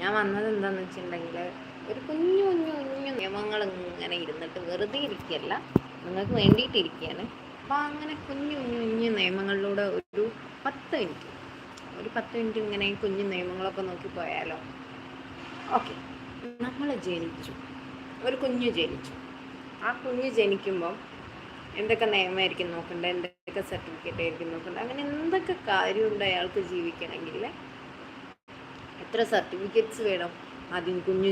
ഞാൻ വന്നത് എന്താണെന്ന് വെച്ചിട്ടുണ്ടെങ്കിൽ ഒരു കുഞ്ഞു കുഞ്ഞു കുഞ്ഞു നിയമങ്ങൾ ഇങ്ങനെ ഇരുന്നിട്ട് വെറുതെ ഇരിക്കല്ല. നിങ്ങൾക്ക് വേണ്ടിയിട്ട് ഇരിക്കുകയാണ് അപ്പോൾ അങ്ങനെ കുഞ്ഞു കുഞ്ഞു കുഞ്ഞു നിയമങ്ങളിലൂടെ ഒരു പത്ത് മിനിറ്റ്. ഒരു പത്ത് മിനിറ്റ് ഇങ്ങനെ കുഞ്ഞു നിയമങ്ങളൊക്കെ നോക്കി പോയാലോ? ഓക്കെ. നമ്മൾ ജനിച്ചു. ഒരു കുഞ്ഞു ജനിച്ചു. ആ കുഞ്ഞ് ജനിക്കുമ്പോൾ എന്തൊക്കെ നിയമമായിരിക്കും നോക്കേണ്ടത് എന്തൊക്കെ സർട്ടിഫിക്കറ്റ് ആയിരിക്കും നോക്കേണ്ടത് അങ്ങനെ എന്തൊക്കെ കാര്യമുണ്ട് അയാൾക്ക് ജീവിക്കണമെങ്കിൽ എത്ര സർട്ടിഫിക്കറ്റ്സ് വേണം? ആദ്യം കുഞ്ഞ്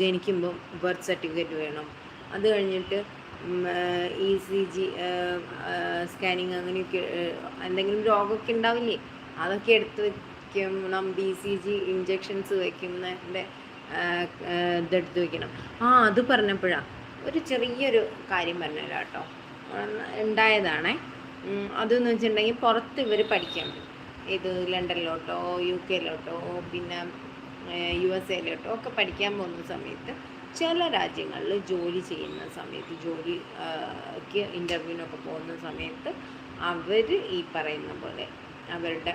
ജനിക്കുമ്പം ബർത്ത് സർട്ടിഫിക്കറ്റ് വേണം. അത് കഴിഞ്ഞിട്ട് ഇ സി ജി സ്കാനിങ് അങ്ങനെയൊക്കെ എന്തെങ്കിലും രോഗമൊക്കെ ഉണ്ടാവില്ലേ? അതൊക്കെ എടുത്ത് വെക്കണം ബി സി ജി ഇഞ്ചെക്ഷൻസ് വയ്ക്കുന്നതിന്റെ ഇതെടുത്ത് വെക്കണം. ആ അത് പറഞ്ഞപ്പോഴാണ് ഒരു ചെറിയൊരു കാര്യം പറഞ്ഞുതരാം കേട്ടോ. ഉണ്ടായതാണേ. അതെന്ന് വെച്ചിട്ടുണ്ടെങ്കിൽ പുറത്ത് ഇവർ പഠിക്കാൻ പോകും ഇത് ലണ്ടനിലോട്ടോ യു കെയിലോട്ടോ പിന്നെ യു എസ് എയിലോട്ടോ ഒക്കെ പഠിക്കാൻ പോകുന്ന സമയത്ത് ചില രാജ്യങ്ങളിൽ ജോലി ചെയ്യുന്ന സമയത്ത് ജോലി ക്ക് ഇന്റർവ്യൂവിനൊക്കെ പോകുന്ന സമയത്ത് അവർ ഈ പറയുന്ന പോലെ അവരുടെ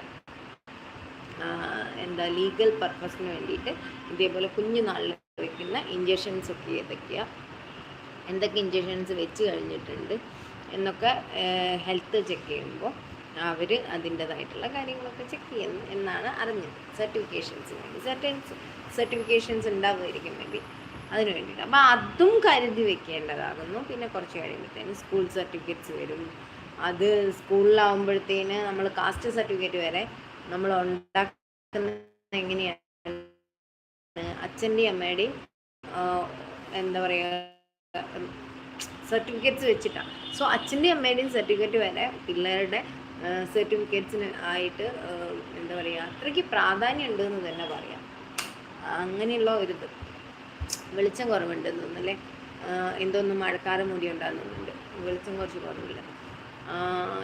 എന്താ ലീഗൽ പർപ്പസിന് വേണ്ടിയിട്ട് ഇതേപോലെ കുഞ്ഞു നാളിൽ വയ്ക്കുന്ന ഇഞ്ചക്ഷൻസ് ഒക്കെ ഏതൊക്കെയാണ് എന്തൊക്കെ ഇഞ്ചക്ഷൻസ് വെച്ച് കഴിഞ്ഞിട്ടുണ്ട് എന്നൊക്കെ ഹെൽത്ത് ചെക്ക് ചെയ്യുമ്പോൾ അവർ അതിന്റെതായിട്ടുള്ള കാര്യങ്ങളൊക്കെ ചെക്ക് ചെയ്യുന്നു എന്നാണ് അറിഞ്ഞത്. സർട്ടിഫിക്കേഷൻസ് വേണ്ടി. സർട്ടിഫിക്കേഷൻസ് ഉണ്ടാവുമായിരിക്കും മേ ബി അതിന് വേണ്ടിയിട്ട്. അപ്പോൾ അതും കരുതി വെക്കേണ്ടതാകുന്നു. പിന്നെ കുറച്ച് കഴിയുമ്പോഴത്തേന് സ്കൂൾ സർട്ടിഫിക്കറ്റ്സ് വരും. അത് സ്കൂളിലാവുമ്പോഴത്തേന് നമ്മൾ കാസ്റ്റ് സർട്ടിഫിക്കറ്റ് വരെ നമ്മൾ ഉണ്ടാക്കുന്നത് എങ്ങനെയാണ്? അച്ഛന്റെയും അമ്മയുടെയും എന്താ പറയുക സർട്ടിഫിക്കറ്റ്സ് വെച്ചിട്ടാണ് സോ അച്ഛന്റെയും അമ്മയുടെയും സർട്ടിഫിക്കറ്റ് വരെ പിള്ളേരുടെ സർട്ടിഫിക്കറ്റ്സിന് ആയിട്ട് എന്താ പറയുക അത്രയ്ക്ക് പ്രാധാന്യം ഉണ്ട് എന്ന് തന്നെ പറയാം. അങ്ങനെയുള്ള ഒരു ഇത്. വെളിച്ചം കുറവുണ്ട് തോന്നുന്നല്ലേ എന്തോന്നും മഴക്കാറ് മൂടി ഉണ്ടാകുന്നുണ്ട് വെളിച്ചം കുറച്ച് കുറവില്ല.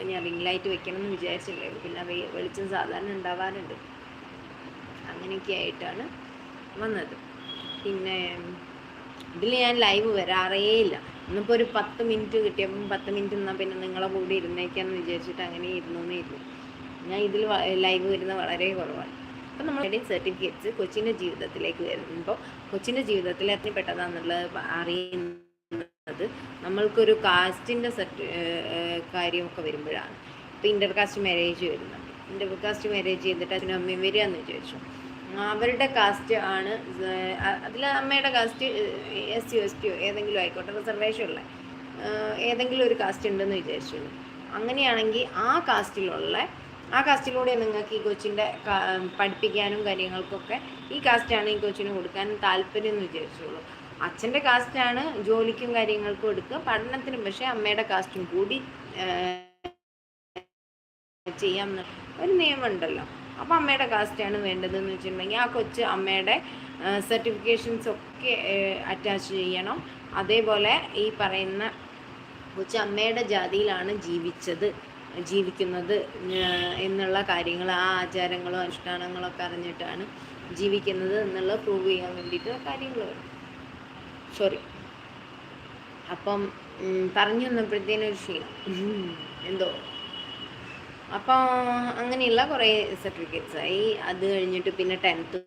ഞാൻ റിംഗ് ലൈറ്റ് വെക്കണം എന്ന് വിചാരിച്ചില്ലേ? പിന്നെ വെളിച്ചം സാധാരണ ഉണ്ടാവാറുണ്ട്. അങ്ങനെയൊക്കെ ആയിട്ടാണ് വന്നത്. പിന്നെ ഇതിൽ ഞാൻ ലൈവ് വരാറേ ഇല്ല ഇന്നിപ്പോൾ ഒരു പത്ത് മിനിറ്റ് കിട്ടിയപ്പം പത്ത് മിനിറ്റ് നിന്നാൽ പിന്നെ നിങ്ങളെ കൂടെ ഇരുന്നേക്കാന്ന് വിചാരിച്ചിട്ട് അങ്ങനെ ഇരുന്നേ ഇരുന്നു ഞാൻ ഇതിൽ ലൈവ് വരുന്ന വളരെ കുറവാണ്. അപ്പം നമ്മളുടെ സർട്ടിഫിക്കറ്റ്സ് കൊച്ചിന്റെ ജീവിതത്തിലേക്ക് വരുമ്പോൾ കൊച്ചിന്റെ ജീവിതത്തിൽ എത്ര പെട്ടതാണെന്നുള്ളത് അറിയുന്നത് നമ്മൾക്കൊരു കാസ്റ്റിന്റെ സർട്ടി കാര്യമൊക്കെ വരുമ്പോഴാണ്. ഇപ്പോൾ ഇന്റർ കാസ്റ്റ് മാരേജ് വരുന്നുണ്ട്. ഇന്റർ കാസ്റ്റ് മാരേജ് ചെയ്തിട്ട് അതിന് അമ്മയും വരികയെന്ന് വിചാരിച്ചു. അവരുടെ കാസ്റ്റ് ആണ് അതിൽ അമ്മയുടെ കാസ്റ്റ് എസ് സി എസ് ടിയോ ഏതെങ്കിലും ആയിക്കോട്ടെ റിസർവേഷൻ ഉള്ള ഏതെങ്കിലും ഒരു കാസ്റ്റ് ഉണ്ടെന്ന് വിചാരിച്ചു അങ്ങനെയാണെങ്കിൽ ആ കാസ്റ്റിലുള്ള ആ കാസ്റ്റിലൂടെ നിങ്ങൾക്ക് ഈ കൊച്ചിന്റെ പഠിപ്പിക്കാനും കാര്യങ്ങൾക്കൊക്കെ ഈ കാസ്റ്റാണ് ഈ കൊച്ചിന് കൊടുക്കാൻ താല്പര്യം എന്ന് വിചാരിച്ചോളൂ അച്ഛന്റെ കാസ്റ്റാണ് ജോലിക്കും കാര്യങ്ങൾക്കും എടുക്കുക പഠനത്തിനും പക്ഷേ അമ്മയുടെ കാസ്റ്റും കൂടി ചെയ്യാമെന്ന് ഒരു നിയമം ഉണ്ടല്ലോ അപ്പം അമ്മയുടെ കാസ്റ്റാണ് വേണ്ടതെന്ന് വെച്ചിട്ടുണ്ടെങ്കിൽ ആ കൊച്ച് അമ്മയുടെ സർട്ടിഫിക്കേഷൻസ് ഒക്കെ അറ്റാച്ച് ചെയ്യണം. അതേപോലെ ഈ പറയുന്ന കൊച്ച് അമ്മയുടെ ജാതിയിലാണ് ജീവിച്ചത് ജീവിക്കുന്നത് എന്നുള്ള കാര്യങ്ങൾ ആ ആചാരങ്ങളും അനുഷ്ഠാനങ്ങളൊക്കെ അറിഞ്ഞിട്ടാണ് ജീവിക്കുന്നത് എന്നുള്ള പ്രൂവ് ചെയ്യാൻ വേണ്ടിയിട്ട് കാര്യങ്ങൾ. വരും സോറി അപ്പം പറഞ്ഞു വന്നപ്പോഴത്തേനൊരു ക്ഷീണം. എന്തോ? അപ്പോൾ അങ്ങനെയുള്ള കുറേ സർട്ടിഫിക്കറ്റ്സ് ആയി. അത് കഴിഞ്ഞിട്ട് പിന്നെ ടെൻത്ത്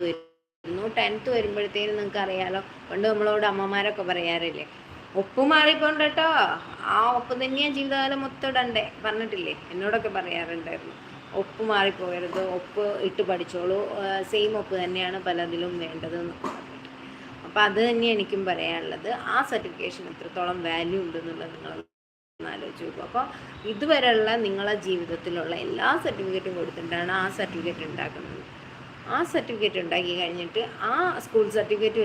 വരുന്നു. ടെൻത്ത് വരുമ്പോഴത്തേനും നിങ്ങൾക്ക് അറിയാലോ പണ്ട് നമ്മളോട് അമ്മമാരൊക്കെ പറയാറില്ലേ ഒപ്പ് മാറിപ്പോണ്ട് കേട്ടോ ആ ഒപ്പ് തന്നെയാണ് ജീവിതകാലം മൊത്തം ഇടണ്ടേ? പറഞ്ഞിട്ടില്ലേ എന്നോടൊക്കെ പറയാറുണ്ടായിരുന്നു. ഒപ്പ് മാറിപ്പോകരുത്. ഒപ്പ് ഇട്ട് പഠിച്ചോളൂ. സെയിം ഒപ്പ് തന്നെയാണ് പലതിലും വേണ്ടത് എന്നൊക്കെ അപ്പോൾ അത് തന്നെ എനിക്കും പറയാനുള്ളത്. ആ സർട്ടിഫിക്കേഷൻ എത്രത്തോളം വാല്യൂ ഉണ്ടെന്നുള്ളത് നിങ്ങൾ ആലോചിച്ച് നോക്കും. അപ്പോൾ ഇതുവരെയുള്ള നിങ്ങളെ ജീവിതത്തിലുള്ള എല്ലാ സർട്ടിഫിക്കറ്റും കൊടുത്തിട്ടാണ് ആ സർട്ടിഫിക്കറ്റ് ഉണ്ടാക്കുന്നത്. ആ സർട്ടിഫിക്കറ്റ് ഉണ്ടാക്കി കഴിഞ്ഞിട്ട് ആ സ്കൂൾ സർട്ടിഫിക്കറ്റ്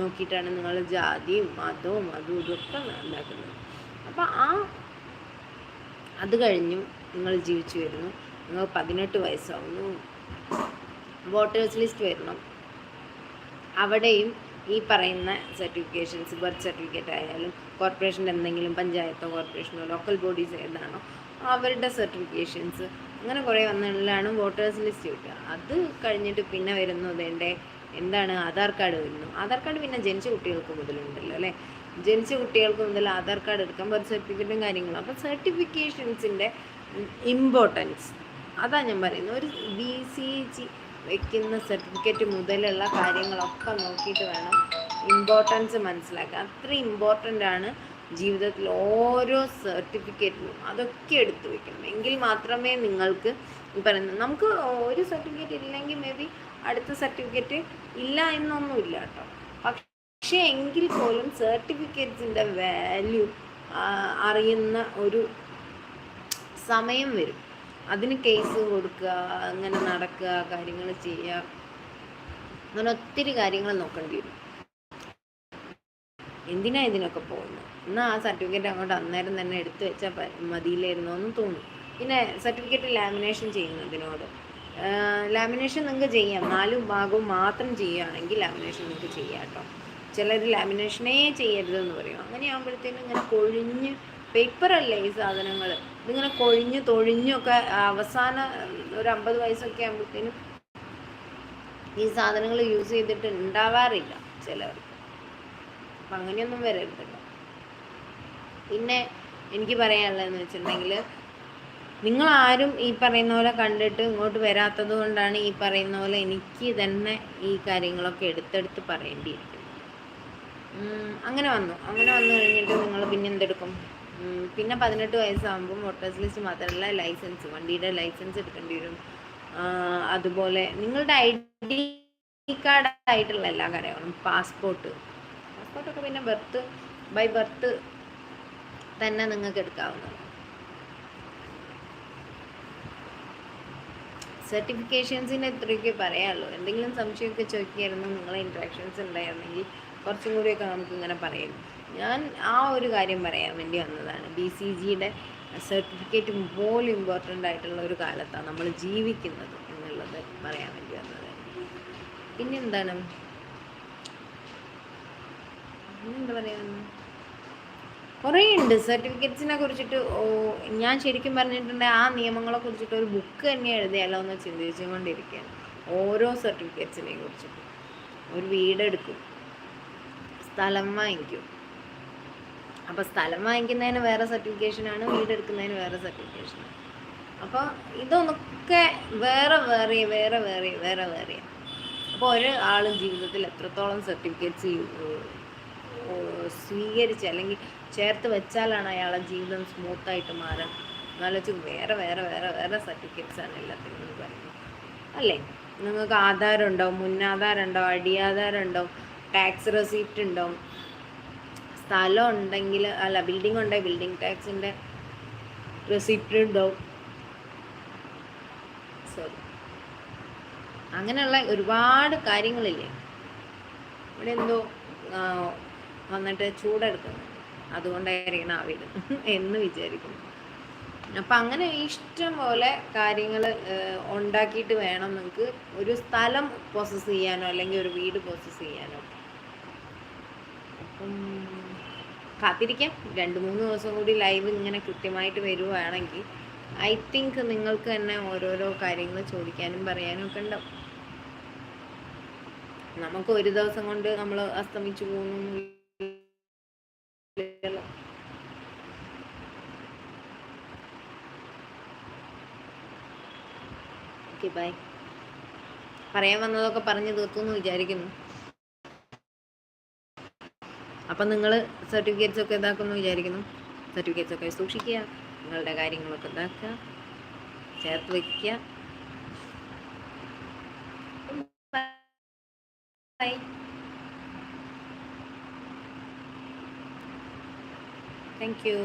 നോക്കിയിട്ടാണ് നിങ്ങൾ ജാതിയും മതവും അതും ഇതൊക്കെ ഉണ്ടാക്കുന്നത്. അപ്പോൾ ആ അത് കഴിഞ്ഞു നിങ്ങൾ ജീവിച്ചു വരുന്നു. നിങ്ങൾ പതിനെട്ട് വയസ്സാവുന്നു. വോട്ടേഴ്സ് ലിസ്റ്റ് വരണം. അവിടെയും ഈ പറയുന്ന സർട്ടിഫിക്കേഷൻസ് ബർത്ത് സർട്ടിഫിക്കറ്റ് ആയാലും കോർപ്പറേഷന്റെ എന്തെങ്കിലും പഞ്ചായത്തോ കോർപ്പറേഷനോ ലോക്കൽ ബോഡീസ് ഏതാണോ അവരുടെ സർട്ടിഫിക്കേഷൻസ് അങ്ങനെ കുറേ വന്നതിലാണ് വോട്ടേഴ്സ് ലിസ്റ്റ് കിട്ടുക. അത് കഴിഞ്ഞിട്ട് പിന്നെ വരുന്നത് എന്റെ എന്താണ് ആധാർ കാർഡ് വരുന്നു. ആധാർ കാർഡ് പിന്നെ ജനിച്ച കുട്ടികൾക്ക് മുതലുണ്ടല്ലോ അല്ലേ? ജനിച്ച കുട്ടികൾക്ക് മുതൽ ആധാർ കാർഡ് എടുക്കാൻ ബർത്ത് സർട്ടിഫിക്കറ്റും കാര്യങ്ങളും. അപ്പോൾ സർട്ടിഫിക്കേഷൻസിന്റെ ഇമ്പോർട്ടൻസ് അതാണ് ഞാൻ പറയുന്നത്. ഒരു ബി സി ജി വെക്കുന്ന സർട്ടിഫിക്കറ്റ് മുതലുള്ള കാര്യങ്ങളൊക്കെ നോക്കിയിട്ട് വേണം ഇമ്പോർട്ടൻസ് മനസ്സിലാക്കുക അത്ര ഇമ്പോർട്ടന്റ് ആണ് ജീവിതത്തിൽ ഓരോ സർട്ടിഫിക്കറ്റിനും അതൊക്കെ എടുത്തു വെക്കണം എങ്കിൽ മാത്രമേ നിങ്ങൾക്ക് പറയുന്നത് നമുക്ക് ഒരു സർട്ടിഫിക്കറ്റ് ഇല്ലെങ്കിൽ മേ ബി അടുത്ത സർട്ടിഫിക്കറ്റ് ഇല്ല എന്നൊന്നുമില്ല കേട്ടോ. പക്ഷേ എങ്കിൽ പോലും സർട്ടിഫിക്കറ്റ്സിന്റെ വാല്യൂ അറിയുന്ന ഒരു സമയം വരും. അതിന് കേസ് കൊടുക്കുക അങ്ങനെ നടക്കുക കാര്യങ്ങൾ ചെയ്യുക. അങ്ങനെ ഒത്തിരി കാര്യങ്ങൾ നോക്കേണ്ടി വരും. എന്തിനാ ഇതിനൊക്കെ പോകുന്നത്? എന്നാൽ ആ സർട്ടിഫിക്കറ്റ് അങ്ങോട്ട് അന്നേരം തന്നെ എടുത്തു വെച്ചാൽ മതിയില്ലായിരുന്നോ എന്ന് തോന്നും. പിന്നെ സർട്ടിഫിക്കറ്റ് ലാമിനേഷൻ ചെയ്യുന്നതിനോട്. ലാമിനേഷൻ നിങ്ങൾക്ക് ചെയ്യാം. നാല് ഭാഗവും മാത്രം ചെയ്യുകയാണെങ്കിൽ ലാമിനേഷൻ നിങ്ങൾക്ക് ചെയ്യാം കേട്ടോ. ചിലർ ലാമിനേഷനേ ചെയ്യരുതെന്ന് പറയും. അങ്ങനെ ആകുമ്പോഴത്തേനും ഇങ്ങനെ കൊഴിഞ്ഞ് പേപ്പറല്ലേ ഈ സാധനങ്ങൾ ഇതിങ്ങനെ കൊഴിഞ്ഞ് തൊഴിഞ്ഞൊക്കെ അവസാന ഒരു അമ്പത് വയസ്സൊക്കെ ആകുമ്പോഴത്തേനും ഈ സാധനങ്ങൾ യൂസ് ചെയ്തിട്ട് ഉണ്ടാവാറില്ല ചിലവർക്ക്. അപ്പം അങ്ങനെയൊന്നും വരരുതല്ലോ പിന്നെ എനിക്ക് പറയാനുള്ളതെന്ന് വെച്ചിട്ടുണ്ടെങ്കിൽ നിങ്ങൾ ആരും ഈ പറയുന്ന പോലെ കണ്ടിട്ട് ഇങ്ങോട്ട് വരാത്തത് കൊണ്ടാണ് ഈ പറയുന്ന പോലെ എനിക്ക് തന്നെ ഈ കാര്യങ്ങളൊക്കെ എടുത്തെടുത്ത് പറയേണ്ടിയിരിക്കുന്നത്. അങ്ങനെ വന്നു. അങ്ങനെ വന്നു കഴിഞ്ഞിട്ട് നിങ്ങൾ പിന്നെ എന്തെടുക്കും? പിന്നെ പതിനെട്ട് വയസ്സാകുമ്പോൾ വോട്ടേഴ്സ് ലിസ്റ്റ് മാത്രമല്ല ലൈസൻസ് വണ്ടിയുടെ ലൈസൻസ് എടുക്കേണ്ടി വരും. അതുപോലെ നിങ്ങളുടെ ഐ ഡി കാർഡ് ആയിട്ടുള്ള എല്ലാ കാര്യങ്ങളും പാസ്പോർട്ട് പാസ്പോർട്ടൊക്കെ പിന്നെ ബർത്ത് ബൈ ബർത്ത് തന്നെ നിങ്ങൾക്ക് എടുക്കാവുന്നതാണ്. സർട്ടിഫിക്കേഷൻസിന് ഇത്രയൊക്കെ പറയാനുള്ളൂ. എന്തെങ്കിലും സംശയമൊക്കെ ചോദിക്കുകയായിരുന്നു നിങ്ങളെ ഇൻട്രാക്ഷൻസ് ഉണ്ടായിരുന്നെങ്കിൽ കുറച്ചും കൂടിയൊക്കെ നമുക്ക് ഇങ്ങനെ പറയാം. ഞാൻ ആ ഒരു കാര്യം പറയാൻ വേണ്ടി വന്നതാണ്. ബി സി ജിയുടെ സർട്ടിഫിക്കറ്റ് പോലും ഇമ്പോർട്ടന്റ് ആയിട്ടുള്ള ഒരു കാലത്താണ് നമ്മൾ ജീവിക്കുന്നത് എന്നുള്ളത് പറയാൻ വേണ്ടി വന്നത്. പിന്നെന്താണ്? പിന്നെന്താ പറയുക കുറേ ഉണ്ട്. സർട്ടിഫിക്കറ്റ്സിനെ കുറിച്ചിട്ട് ഞാൻ ശരിക്കും പറഞ്ഞിട്ടുണ്ട് ആ നിയമങ്ങളെ കുറിച്ചിട്ട് ഒരു ബുക്ക് തന്നെ എഴുതിയാലോ എന്ന് ചിന്തിച്ചുകൊണ്ടിരിക്കുകയാണ്. ഓരോ സർട്ടിഫിക്കറ്റ്സിനെയും കുറിച്ചിട്ട്. ഒരു വീടെടുക്കും. സ്ഥലം വാങ്ങിക്കും. അപ്പോൾ സ്ഥലം വാങ്ങിക്കുന്നതിന് വേറെ സർട്ടിഫിക്കേഷനാണ് വീട് എടുക്കുന്നതിന് വേറെ സർട്ടിഫിക്കേഷനാണ് അപ്പോൾ ഇതൊന്നൊക്കെ വേറെ വേറെ വേറെ വേറെ വേറെ വേറെ. അപ്പോൾ ഒരാളും ജീവിതത്തിൽ എത്രത്തോളം സർട്ടിഫിക്കറ്റ്സ് സ്വീകരിച്ച് അല്ലെങ്കിൽ ചേർത്ത് വെച്ചാലാണ് അയാളെ ജീവിതം സ്മൂത്തായിട്ട് മാറാൻ. എന്നാലോചിച്ച് വേറെ വേറെ വേറെ വേറെ സർട്ടിഫിക്കറ്റ്സ് ആണ് എല്ലാത്തിനും പറയുന്നത്. അല്ലേ? നിങ്ങൾക്ക് ആധാരം ഉണ്ടാവും മുന്നാധാരം ഉണ്ടാവും അടിയാധാരം ഉണ്ടാവും ടാക്സ് റെസീപ്റ്റ് ഉണ്ടാവും സ്ഥലം ഉണ്ടെങ്കിൽ അല്ല ബിൽഡിംഗ് ഉണ്ടെങ്കിൽ ബിൽഡിംഗ് ടാക്സിന്റെ റെസിപ്റ്റ് ഉണ്ടോ സോറി. അങ്ങനെയുള്ള ഒരുപാട് കാര്യങ്ങളില്ലേ? ഇവിടെ എന്തോ വന്നിട്ട് ചൂടെടുക്കുന്നു. അതുകൊണ്ടായിരിക്കണം ആ വീട് എന്ന് വിചാരിക്കുന്നു. അപ്പം അങ്ങനെ ഇഷ്ടം പോലെ കാര്യങ്ങൾ ഉണ്ടാക്കിയിട്ട് വേണം നിങ്ങൾക്ക് ഒരു സ്ഥലം പ്രോസസ്സ് ചെയ്യാനോ അല്ലെങ്കിൽ ഒരു വീട് പ്രോസസ്സ് ചെയ്യാനോ. അപ്പം കാത്തിരിക്കാം. രണ്ട് മൂന്ന് ദിവസം കൂടി ലൈവ് ഇങ്ങനെ കൃത്യമായിട്ട് വരുവാണെങ്കിൽ ഐ തിങ്ക് നിങ്ങൾക്ക് തന്നെ ഓരോരോ കാര്യങ്ങൾ ചോദിക്കാനും പറയാനും ഒക്കെ ഉണ്ടാവും. നമുക്ക് ഒരു ദിവസം കൊണ്ട് നമ്മൾ അസ്തമിച്ചു പോകുന്നു ഓക്കെ ബൈ പറയാൻ വന്നതൊക്കെ പറഞ്ഞു തീർത്തു എന്ന് വിചാരിക്കുന്നു. അപ്പം നിങ്ങൾ സർട്ടിഫിക്കറ്റ്സ് ഒക്കെ ഇതാക്കുമെന്ന് വിചാരിക്കുന്നു. സർട്ടിഫിക്കറ്റ്സ് ഒക്കെ സൂക്ഷിക്കുക നിങ്ങളുടെ കാര്യങ്ങളൊക്കെ ഇതാക്കുക ചേർത്ത് വയ്ക്കുക താങ്ക് യു